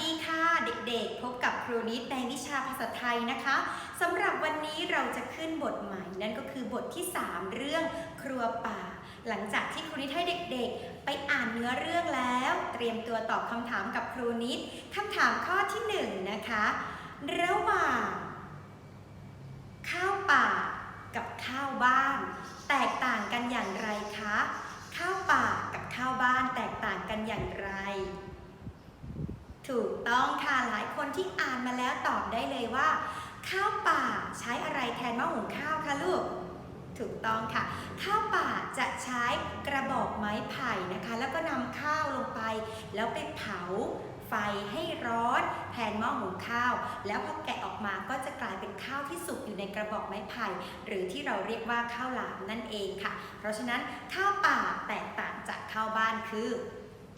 ดีค่ะเด็กๆ พบกับครูนิดในวิชาภาษาไทยนะคะสำหรับวันนี้เราจะขึ้นบทใหม่นั่นก็คือบทที่ 3 เรื่องครัวป่า หลังจากที่ครูนิดให้เด็กๆ ไปอ่านเนื้อเรื่องแล้ว เตรียมตัวตอบคำถามกับครูนิดคำถามข้อที่หนึ่งนะคะ ระหว่าง ข้าวป่ากับข้าวบ้าน แตกต่างกันอย่างไรคะ ข้าวป่ากับข้าวบ้านแตกต่างกันอย่างไร ถูกต้องค่ะหลายคนที่อ่านมาแล้วตอบได้เลยว่า ข้าวป่าใช้อะไรแทนหม้อหุงข้าวคะลูก ถูกต้องค่ะ ข้าวป่าจะใช้กระบอกไม้ไผ่นะคะ แล้วก็นำข้าวลงไป แล้วไปเผาไฟให้ร้อนแทนหม้อหุงข้าว แล้วพอแกะออกมาก็จะกลายเป็นข้าวที่สุกอยู่ในกระบอกไม้ไผ่หรือที่เราเรียกว่าข้าวหลามนั่นเองค่ะ เพราะฉะนั้นข้าวป่าแตกต่างจากข้าวบ้านคือ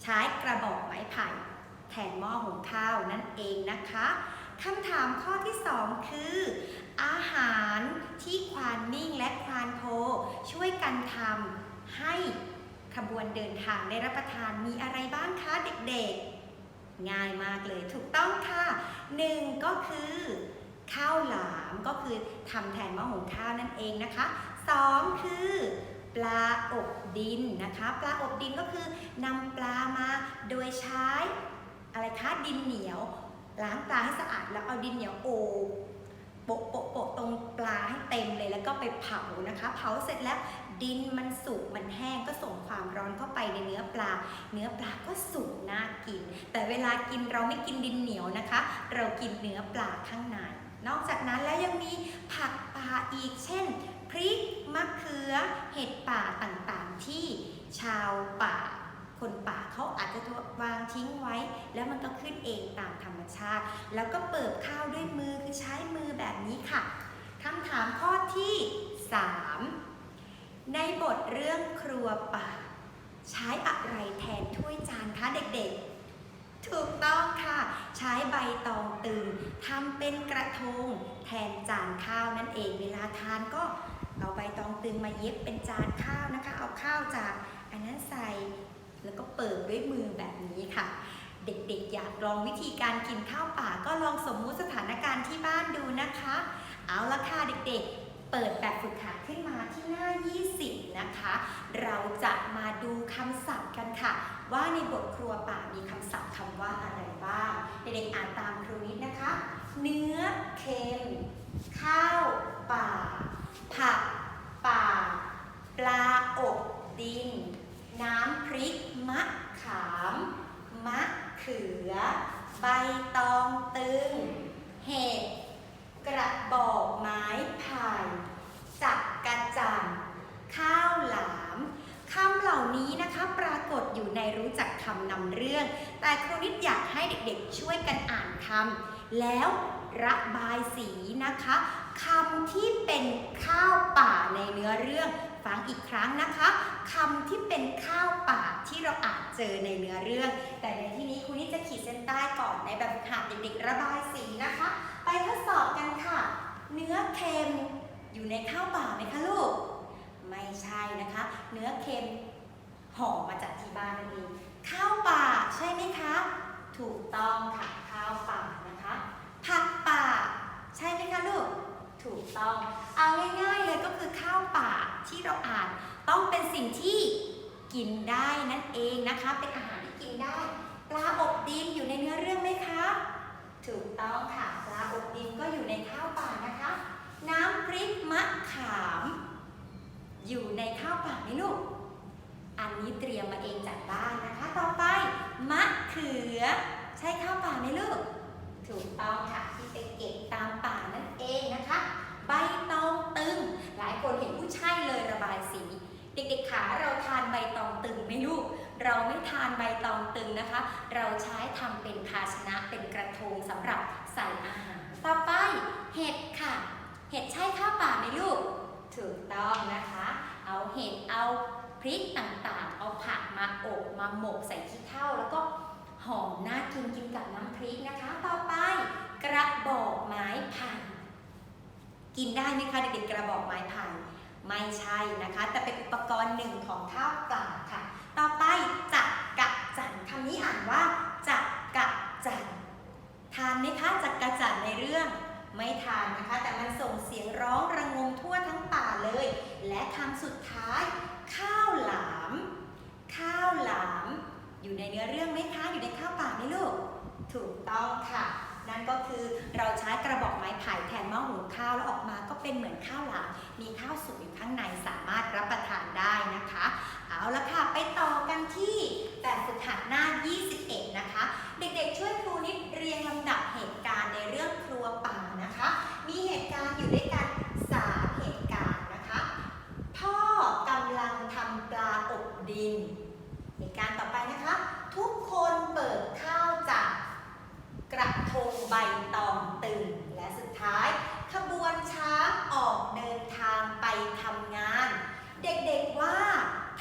ใช้กระบอกไม้ไผ่ แทนหม้อหุงข้าวนั่นเองนะคะคำถามข้อที่ 2 คือ อาหารที่ควานนิ่งและควานโพช่วยกันทำให้ขบวนเดินทางได้รับประทานมีอะไรบ้างคะเด็กๆ ง่ายมากเลยถูกต้องค่ะหนึ่งก็คือข้าวหลามก็คือทำแทนหม้อหุงข้าวนั่นเองนะคะสองคือ ปลาอบดินนะคะ ปลาอบดินก็คือนำปลามาโดยใช้ อะไรคะดินเหนียว ล้างปลาให้สะอาดแล้วเอาดินเหนียวโอบโปะโปะโปะตรงปลาให้เต็มเลยแล้วก็ไปเผานะคะ เผาเสร็จแล้วดินมันสุกมันแห้งก็ส่งความร้อนเข้าไปในเนื้อปลา เนื้อปลาก็สุกน่ากิน แต่เวลากินเราไม่กินดินเหนียวนะคะ เรากินเนื้อปลาข้างในนอกจากนั้นแล้วยังมีผักป่าอีกเช่น พริกมะเขือ เห็ดป่าต่างๆ ที่ชาวป่า คนป่าเขาอาจจะวางทิ้งไว้ แล้วมันก็ขึ้นเองตามธรรมชาติ แล้วก็เปิบข้าวด้วยมือคือใช้มือแบบนี้ค่ะคำถามข้อที่ 3 ในบทเรื่องครัวป่า ใช้อะไรแทนถ้วยจานคะเด็กๆ ถูกต้องค่ะ ใช้ใบตองตึงทำเป็นกระทงแทนจานข้าวนั่นเองเวลาทานก็เอาใบตองตึงมาเย็บเป็นจานข้าวนะคะ เอาข้าวจากอันนั้นใส่ แล้วก็เปิดด้วยมือแบบนี้ค่ะ เด็กๆอยากลองวิธีการกินข้าวป่าก็ลองสมมุติสถานการณ์ที่บ้านดูนะคะ เอาละค่ะเด็กๆ เปิดแบบฝึกหัดขึ้นมาที่หน้า 20 นะคะ เราจะมาดูคำศัพท์กันค่ะ ว่าในบทครัวป่ามีคำศัพท์คำว่าอะไรบ้าง เด็กๆอ่านตามครูนิดนะคะ เนื้อเค็มข้าวป่า ผักป่า ปลาอบดิน น้ำพริก มะขาม มะเขือ ใบตองตึง เห็ดกระบอกไม้ไผ่จักกระจันข้าวหลามคำเหล่านี้นะคะปรากฏอยู่ในรู้จักคำนำเรื่อง แต่ครูนิดอยากให้เด็กๆช่วยกันอ่านคำแล้วระบายสีนะคะคำที่เป็นข้าวป่าในเนื้อเรื่อง ฟังอีกครั้งนะคะคำที่เป็นข้าวป่าที่เราอานเจอในเนื้อเรื่อง แต่ในที่นี้ครูนิดจะขีดเส้นใต้ก่อนในแบบหัดเด็กๆระบายสีนะคะ ไปทดสอบกันค่ะ เนื้อเค็มอยู่ในข้าวป่าไหมคะลูก ไม่ใช่นะคะ เนื้อเค็มห่อมาจากที่บ้านนั่นเองข้าวป่าใช่ไหมคะ ถูกต้องค่ะข้าวป่านะคะ ผักป่า ใช่ไหมคะลูก ถูกต้อง เอาง่ายๆเลยก็คือข้าวป่า ที่เราอ่านต้องเป็นสิ่งที่กินได้นั่นเองนะคะ เป็นอาหารที่กินได้ ปลาอบดินอยู่ในเนื้อเรื่องไหมคะ ถูกต้องค่ะ ปลาอบดินก็อยู่ในข้าวป่านะคะ น้ำพริกมะขาม อยู่ในข้าวป่าไหมลูก อันนี้เตรียมมาเองจากบ้านนะคะ ต่อไป มะเขือ ใช่ข้าวป่าไหมลูก ถูกต้องค่ะที่ไปเก็บตามป่านั่นเองนะคะ ใบตองตึง ลายคนเห็นผู้ใช่เลยระบายสี เด็กๆขาเราทานใบตองตึงไหมลูก เราไม่ทานใบตองตึงนะคะ เราใช้ทำเป็นภาชนะเป็นกระทงสำหรับใส่อาหารต่อไปเห็ดค่ะ เห็ดใช่ข้าวป่าไหมลูก ถูกต้องนะคะ เอาเห็ดเอาพริกต่างๆ เอาผักมาอบมาหมกใส่ขี้เถ้าแล้วก็หอมน่ากินกินกับน้ำพริกนะคะ ต่อไปกระบอกไม้ไผ่ กินได้ไหมคะเด็กๆกระบอกไม้ไผ่ไม่ใช่นะคะ แต่เป็นอุปกรณ์หนึ่งของข้าวป่าค่ะ ต่อไปจักกะจันคำนี้อ่านว่าจักกะจันทานไหมคะจักรจั่นในเรื่องไม่ทานนะคะ แต่มันส่งเสียงร้องระงมทั่วทั้งป่าเลย และคำสุดท้าย ข้าวหลาม ข้าวหลาม อยู่ในเนื้อเรื่องไหมคะ อยู่ในข้าวป่าไหมลูก ถูกต้องค่ะ นั่นก็คือเราใช้กระบอกไม้ไผ่แทนหม้อหุงข้าวแล้วออกมาก็เป็นเหมือนข้าวหลามมีข้าวสุกอยู่ข้างในสามารถรับประทานได้นะคะ เอาละค่ะไปต่อกันที่แบบฝึกหัดหน้า 21 นะคะ เด็กๆช่วยครูนิดเรียงลำดับเหตุการณ์ในเรื่องครัวป่านะคะ มีเหตุการณ์อยู่ด้วยกันสามเหตุการณ์นะคะ พ่อกำลังทำปลาอบดิน เหตุการณ์ต่อไปนะคะ ทุกคนเปิดข้าวจากกระทง ใบตองตึง และสุดท้าย ขบวนช้างออกเดินทางไปทำงาน เด็กๆว่า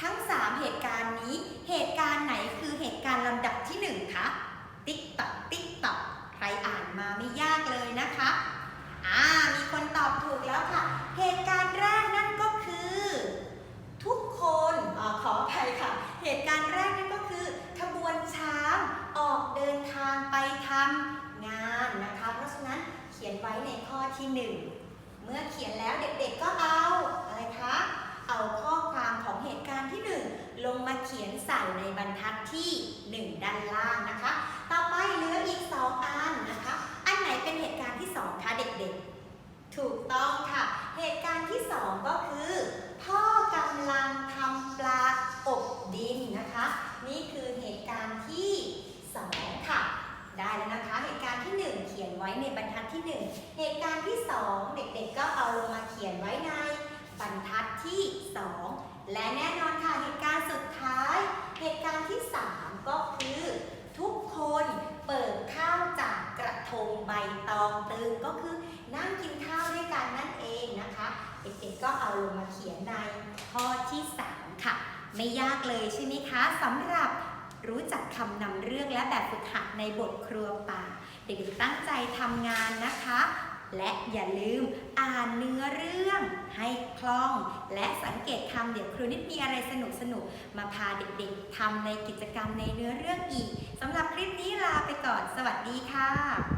ทั้ง 3 เหตุการณ์นี้ เหตุการณ์ไหนคือเหตุการณ์ลำดับที่ 1 คะ ติ๊กตักติ๊กตักใครอ่านมาไม่ยากเลยนะคะ อ่า มีคนตอบถูกแล้วค่ะ เหตุการณ์แรกนั่นก็คือ ทุกคนอาขออภัยค่ะ เหตุการณ์แรกนั่นก็คือ ขบวนช้างออกเดินทางไปทำงานนะคะ เพราะฉะนั้นเขียนไว้ในข้อ ที่ 1 เมื่อเขียนแล้วเด็กๆก็เอาอะไรคะ เอาข้อความของเหตุการณ์ที่ 1 ลงมาเขียนใส่ในบรรทัดที่ 1 ด้านล่างนะคะ ต่อไปเหลืออีก 2 อันนะคะ อันไหนเป็นเหตุการณ์ที่ 2 คะเด็กๆ ถูกต้องค่ะ เหตุการณ์ที่ 2 ก็คือ พ่อกำลังทำปลาอบดินนะคะ นี่คือเหตุการณ์ที่ 2 ค่ะ ได้แล้วนะคะ เหตุการณ์ที่ 1 เขียนไว้ในบรรทัดที่ 1 เหตุการณ์ที่ 2 เด็ กๆก็เอาลงมาเขียนไว้ในบรรทัดที่ 2 และแน่นอนค่ะเหตุการณ์สุดท้าย เหตุการณ์ที่ 3 ก็คือ ทุกคนเปิดข้าวจากกระทงใบตองตึงก็คือนั่งกินข้าวด้วยกันนั่นเองนะคะเด็กๆก็เอาลงมาเขียนในข้อที่ 3 ค่ะ ไม่ยากเลยใช่ไหมคะสำหรับรู้จักคำนำเรื่องและแบบฝึกหัดในบทครัวป่า เด็กๆตั้งใจทำงานนะคะ และอย่าลืมอ่านเนื้อเรื่องให้คล่อง และสังเกตคำเดี๋ยวครูนิดมีอะไรสนุกๆมาพาเด็กๆทำในกิจกรรมในเนื้อเรื่องอีกสำหรับคลิปนี้ลาไปก่อน สวัสดีค่ะ